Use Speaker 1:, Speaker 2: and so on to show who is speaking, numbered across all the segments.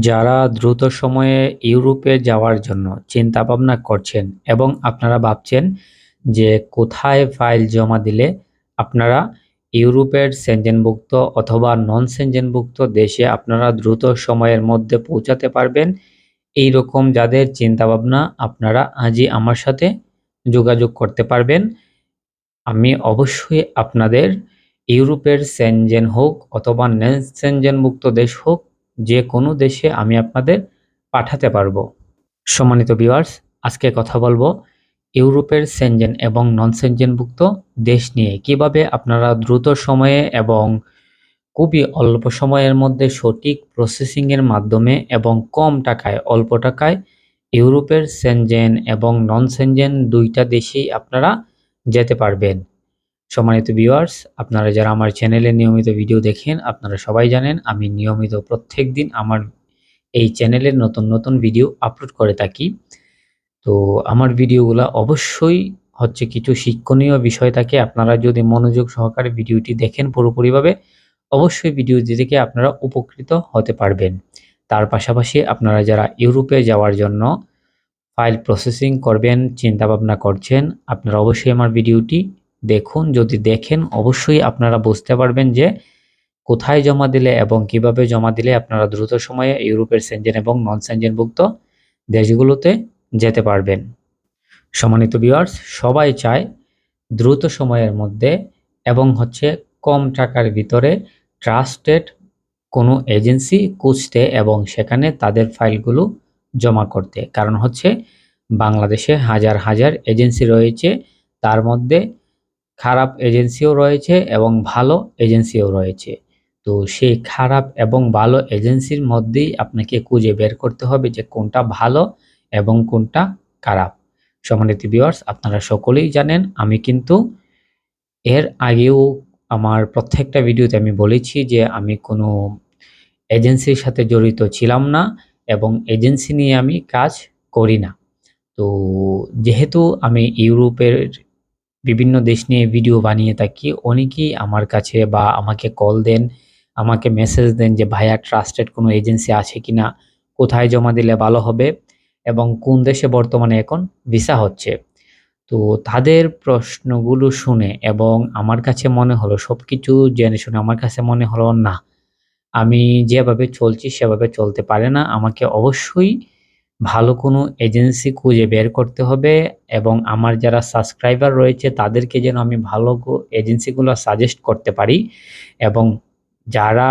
Speaker 1: যারা দ্রুত সময়ে ইউরোপে যাওয়ার জন্য চিন্তা ভাবনা করছেন এবং আপনারা ভাবছেন যে কোথায় ফাইল জমা দিলে আপনারা ইউরোপের সেনজেনভুক্ত অথবা নন সেনজেনভুক্ত দেশে আপনারা দ্রুত সময়ের মধ্যে পৌঁছাতে পারবেন? এই রকম যাদের চিন্তাভাবনা আপনারা আজই আমার সাথে যোগাযোগ করতে পারবেন। আমি অবশ্যই আপনাদের ইউরোপের সেনজেন হোক অথবা নন সেনজেনভুক্ত দেশ হোক যে কোনো দেশে আমি আপনাদের পাঠাতে পারব। সম্মানিত ভিউয়ার্স আজকে কথা বলব ইউরোপের সেনজেন এবং নন সেনজেনভুক্ত দেশ নিয়ে। কীভাবে আপনারা দ্রুত সময়ে এবং খুবই অল্প সময়ের মধ্যে সঠিক প্রসেসিংয়ের মাধ্যমে এবং কম টাকায়, অল্প টাকায় ইউরোপের সেনজেন এবং নন সেনজেন দুইটা দেশেই আপনারা যেতে পারবেন। সম্মানিত ভিউয়ার্স আপনারা যারা আমার চ্যানেলে নিয়মিত ভিডিও দেখেন, আপনারা সবাই জানেন আমি নিয়মিত প্রত্যেক দিন আমার এই চ্যানেলের নতুন নতুন ভিডিও আপলোড করে থাকি। তো আমার ভিডিওগুলো অবশ্যই হচ্ছে কিছু শিক্ষণীয় বিষয় থাকে, আপনারা যদি মনোযোগ সহকারে ভিডিওটি দেখেন পুরোপুরিভাবে, অবশ্যই ভিডিওটি থেকে আপনারা উপকৃত হতে পারবেন। তার পাশাপাশি আপনারা যারা ইউরোপে যাওয়ার জন্য ফাইল প্রসেসিং করবেন চিন্তা ভাবনা করছেন, আপনারা অবশ্যই আমার ভিডিওটি দেখুন, যদি দেখেন, অবশ্যই আপনারা বুঝতে পারবেন যে কোথায় জমা দিলে এবং কীভাবে জমা দিলে আপনারা দ্রুত সময়ে ইউরোপের সেনজেন এবং নন সেনজেনভুক্ত দেশগুলোতে যেতে পারবেন। সম্মানিত ভিউয়ার্স, সবাই চায় দ্রুত সময়ের মধ্যে এবং হচ্ছে কম টাকার ভিতরে ট্রাস্টেড কোনো এজেন্সি খুঁজতে এবং সেখানে তাদের ফাইলগুলো জমা করতে। কারণ হচ্ছে বাংলাদেশে হাজার হাজার এজেন্সি রয়েছে, তার মধ্যে খারাপ এজেন্সিও রয়েছে এবং ভালো এজেন্সিও রয়েছে। তো সেই খারাপ এবং ভালো এজেন্সির মধ্যেই আপনাকে খুঁজে বের করতে হবে যে কোনটা ভালো এবং কোনটা খারাপ। সম্মানিত ভিউয়ার্স আপনারা সকলেই জানেন, আমি কিন্তু এর আগেও আমার প্রত্যেকটা ভিডিওতে আমি বলেছি যে আমি কোনো এজেন্সির সাথে জড়িত ছিলাম না এবং এজেন্সি নিয়ে আমি কাজ করি না। তো যেহেতু আমি ইউরোপের বিভিন্ন দেশ নিয়ে ভিডিও বানিয়ে থাকি। অনেকেই আমার কাছে বা আমাকে কল দেন, আমাকে মেসেজ দেন যে, ভাইয়া ট্রাস্টেড কোনো এজেন্সি আছে কি না কোথায় জমা দিলে ভালো হবে? এবং কোন দেশে বর্তমানে এখন ভিসা হচ্ছে? তো তাদের প্রশ্নগুলো শুনে এবং আমার কাছে মনে হলো সব কিছু জেনে শুনে আমার কাছে মনে হলো, না, আমি যেভাবে চলছি সেভাবে চলতে পারে না। আমাকে অবশ্যই ভালো কোনো এজেন্সি খুঁজে বের করতে হবে এবং আমার যারা সাবস্ক্রাইবার রয়েছে তাদেরকে যেন আমি ভালো এজেন্সিগুলো সাজেস্ট করতে পারি এবং যারা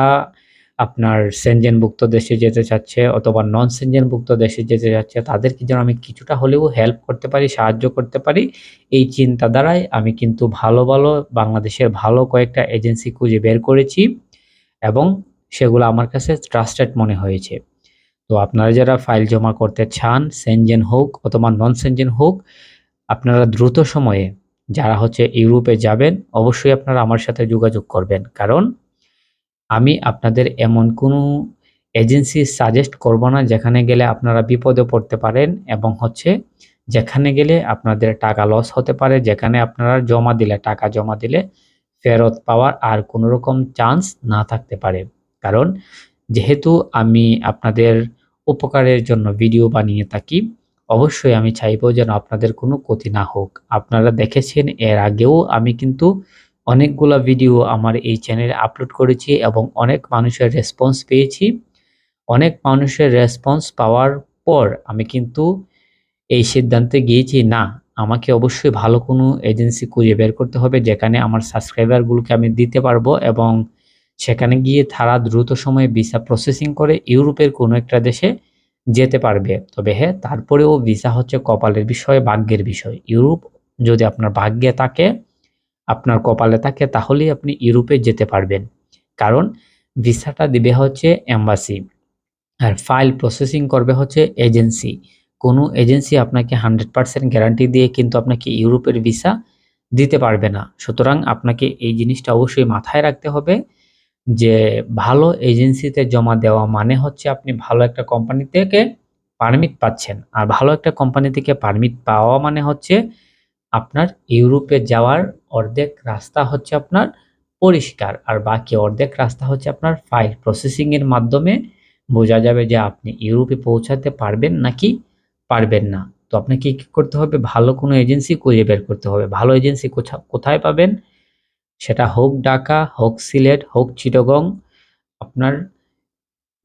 Speaker 1: আপনার সেনজেনভুক্ত দেশে যেতে চাচ্ছে অথবা নন সেনজেনভুক্ত দেশে যেতে চাচ্ছে তাদেরকে যেন আমি কিছুটা হলেও হেল্প করতে পারি, সাহায্য করতে পারি। এই চিন্তা দ্বারাই আমি কিন্তু ভালো ভালো বাংলাদেশের ভালো কয়েকটা এজেন্সি খুঁজে বের করেছি এবং সেগুলো আমার কাছে ট্রাস্টেড মনে হয়েছে। তো আপনারা যারা ফাইল জমা করতে চান, সেনজেন হোক অথবা নন সেনজেন হোক, আপনারা দ্রুত সময়ে যারা হচ্ছে ইউরোপে যাবেন, অবশ্যই আপনারা আমার সাথে যোগাযোগ করবেন। কারণ আমি আপনাদের এমন কোনো এজেন্সি সাজেস্ট করব না, যেখানে গেলে আপনারা বিপদে পড়তে পারেন এবং হচ্ছে যেখানে গেলে আপনাদের টাকা লস হতে পারে, যেখানে আপনারা জমা দিলে, টাকা জমা দিলে ফেরত পাওয়ার আর কোনো রকম চান্স না থাকতে পারে। কারণ যেহেতু আমি আপনাদের উপকারের জন্য ভিডিও বানিয়ে থাকি। অবশ্যই আমি চাইব যেন আপনাদের কোনো ক্ষতি না হোক। আপনারা দেখেছেন, এর আগেও আমি কিন্তু অনেকগুলো ভিডিও আমার এই চ্যানেলে আপলোড করেছি এবং অনেক মানুষের রেসপন্স পেয়েছি। অনেক মানুষের রেসপন্স পাওয়ার পর আমি কিন্তু এই সিদ্ধান্তে গিয়েছি, না, আমাকে অবশ্যই ভালো কোনো এজেন্সি খুঁজে বের করতে হবে যেখানে আমার সাবস্ক্রাইবারগুলোকে আমি দিতে পারব এবং সেখানে গিয়ে তারা দ্রুত সময়ে ভিসা প্রসেসিং করে ইউরোপের কোনো একটা দেশে যেতে পারবে। তবে হ্যাঁ তারপরেও ভিসা হচ্ছে কপালের বিষয়, ভাগ্যের বিষয়। ইউরোপ যদি আপনার ভাগ্যে থাকে, আপনার কপালে থাকে, তাহলেই আপনি ইউরোপে যেতে পারবেন। কারণ ভিসাটা দিবে হচ্ছে এম্বাসি আর ফাইল প্রসেসিং করবে হচ্ছে এজেন্সি কোনো এজেন্সি আপনাকে হান্ড্রেড পারসেন্ট গ্যারান্টি দিয়ে কিন্তু আপনাকে ইউরোপের ভিসা দিতে পারবে না। সুতরাং আপনাকে এই জিনিসটা অবশ্যই মাথায় রাখতে হবে। যে ভালো এজেন্সিতে জমা দেওয়া মানে হচ্ছে আপনি ভালো একটা কোম্পানি থেকে পারমিট পাচ্ছেন। আর ভালো একটা কোম্পানি থেকে পারমিট পাওয়া মানে হচ্ছে আপনার ইউরোপে যাওয়ার অর্ধেক রাস্তা হচ্ছে আপনার পরিষ্কার। আর বাকি অর্ধেক রাস্তা হচ্ছে আপনার ফাইল প্রসেসিংয়ের মাধ্যমে বোঝা যাবে যে আপনি ইউরোপে পৌঁছাতে পারবেন নাকি পারবেন না। তো আপনাকে কি করতে হবে? ভালো কোনো এজেন্সি খুঁজে বের করতে হবে। ভালো এজেন্সি কোথায় পাবেন? সেটা হোক ঢাকা, হোক সিলেট, হোক চিটগং, আপনার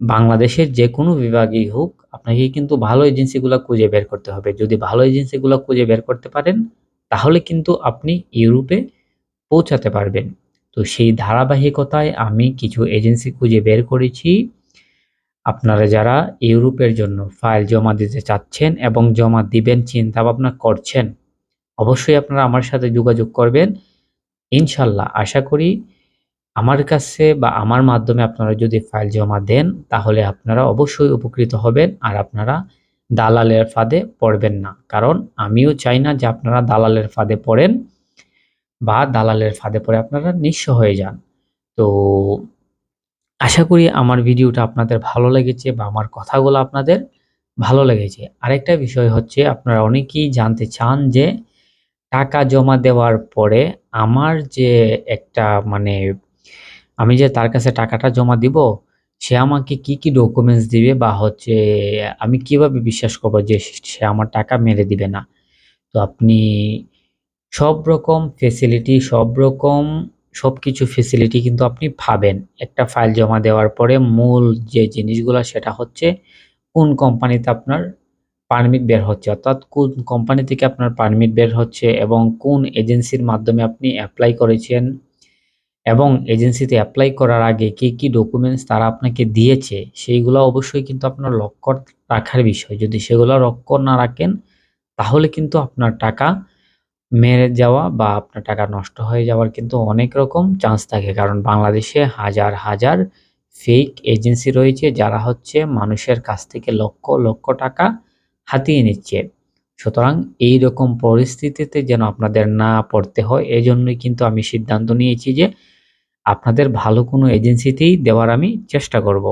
Speaker 1: বাংলাদেশের যে কোনো বিভাগেই হোক, আপনাকে কিন্তু ভালো এজেন্সিগুলো খুঁজে বের করতে হবে। যদি ভালো এজেন্সিগুলো খুঁজে বের করতে পারেন, তাহলে কিন্তু আপনি ইউরোপে পৌঁছাতে পারবেন। তো সেই ধারাবাহিকতায় আমি কিছু এজেন্সি খুঁজে বের করেছি। আপনারা যারা ইউরোপের জন্য ফাইল জমা দিতে চাচ্ছেন এবং জমা দিবেন চিন্তা ভাবনা করছেন, অবশ্যই আপনারা আমার সাথে যোগাযোগ করবেন। ইনশাল্লাহ, আশা করি আমার কাছে বা আমার মাধ্যমে আপনারা যদি ফাইল জমা দেন, তাহলে আপনারা অবশ্যই উপকৃত হবেন আর আপনারা দালালের ফাঁদে পড়বেন না। কারণ আমিও চাই না যে আপনারা দালালের ফাঁদে পড়েন বা দালালের ফাঁদে পড়ে আপনারা নিঃস্ব হয়ে যান। তো আশা করি আমার ভিডিওটা আপনাদের ভালো লেগেছে বা আমার কথাগুলো আপনাদের ভালো লেগেছে। আরেকটা বিষয় হচ্ছে, আপনারা অনেকেই জানতে চান যে টাকা জমা দেওয়ার পরে আমার যে একটা মানে আমি যে তার কাছে টাকাটা জমা দিব, সে আমাকে কি কি ডকুমেন্টস দিবে বা হচ্ছে আমি কীভাবে বিশ্বাস করব যে সে আমার টাকা মেরে দিবে না? তো আপনি সব রকম ফেসিলিটি সব রকম সব কিছু ফেসিলিটি কিন্তু আপনি পাবেন। একটা ফাইল জমা দেওয়ার পরে মূল যে জিনিসগুলো সেটা হচ্ছে কোন কোম্পানিতে আপনার পারমিট বের হচ্ছে। অর্থাৎ কোন কোম্পানি থেকে আপনার পারমিট বের হচ্ছে এবং কোন এজেন্সির মাধ্যমে আপনি অ্যাপ্লাই করেছেন এবং এজেন্সিতে অ্যাপ্লাই করার আগে কি কি ডকুমেন্টস তারা আপনাকে দিয়েছে, সেইগুলো অবশ্যই কিন্তু আপনার লক্ষ্য রাখার বিষয়। যদি সেগুলো লক্ষ্য না রাখেন, তাহলে কিন্তু আপনার টাকা মেরে যাওয়া বা আপনার টাকা নষ্ট হয়ে যাওয়ার কিন্তু অনেক রকম চান্স থাকে। কারণ বাংলাদেশে হাজার হাজার ফেক এজেন্সি রয়েছে যারা হচ্ছে মানুষের কাছ থেকে লক্ষ লক্ষ টাকা হাতিয়ে নিচ্ছে। সুতরাং এই রকম পরিস্থিতিতে যেন আপনাদের না পড়তে হয় এই জন্যই কিন্তু আমি সিদ্ধান্ত নিয়েছি যে আপনাদের ভালো কোনো এজেন্সিতেই দেওয়ার আমি চেষ্টা করব।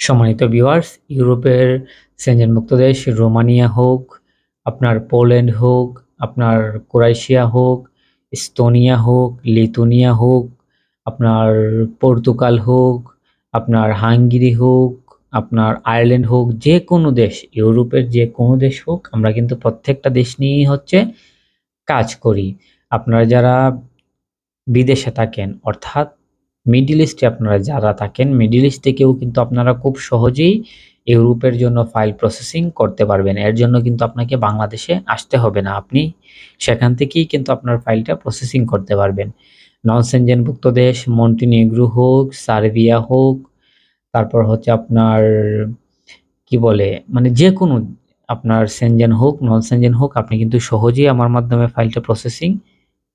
Speaker 1: সম্মানিত ভিউয়ার্স, ইউরোপের সেঞ্জনমুক্ত দেশ, রোমানিয়া হোক, আপনার পোল্যান্ড হোক, আপনার ক্রোয়েশিয়া হোক ইস্তোনিয়া হোক, লিথুনিয়া হোক, আপনার পর্তুগাল হোক, আপনার হাঙ্গেরি হোক আপনার আয়ারল্যান্ড হোক, যে কোনো দেশ, ইউরোপের যে কোনো দেশ হোক, আমরা কিন্তু প্রত্যেকটা দেশ নিয়েই হচ্ছে কাজ করি। আপনারা যারা বিদেশে থাকেন, অর্থাৎ মিডিল ইস্টে আপনারা যারা থাকেন, মিডিল ইস্ট থেকেও কিন্তু আপনারা খুব সহজেই ইউরোপের জন্য ফাইল প্রসেসিং করতে পারবেন। এর জন্য কিন্তু আপনাকে বাংলাদেশে আসতে হবে না। আপনি সেখান থেকেই কিন্তু আপনার ফাইলটা প্রসেসিং করতে পারবেন। নন সেনজেনভুক্ত দেশ, মন্টিনিগ্রু হোক, সার্বিয়া হোক তারপর হচ্ছে আপনার, কি বলে মানে যে কোনো আপনার সেনজেন হোক নন সেনজেন হোক, আপনি কিন্তু সহজেই আমার মাধ্যমে ফাইলটা প্রসেসিং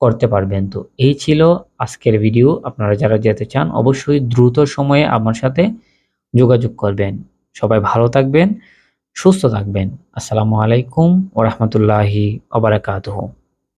Speaker 1: করতে পারবেন। তো এই ছিল আজকের ভিডিও আপনারা যারা যেতে চান, অবশ্যই দ্রুত সময়ে আমার সাথে যোগাযোগ করবেন। সবাই ভালো থাকবেন, সুস্থ থাকবেন। আসসালামু আলাইকুম ওরহমতুল্লাহি ওবরাকাতহ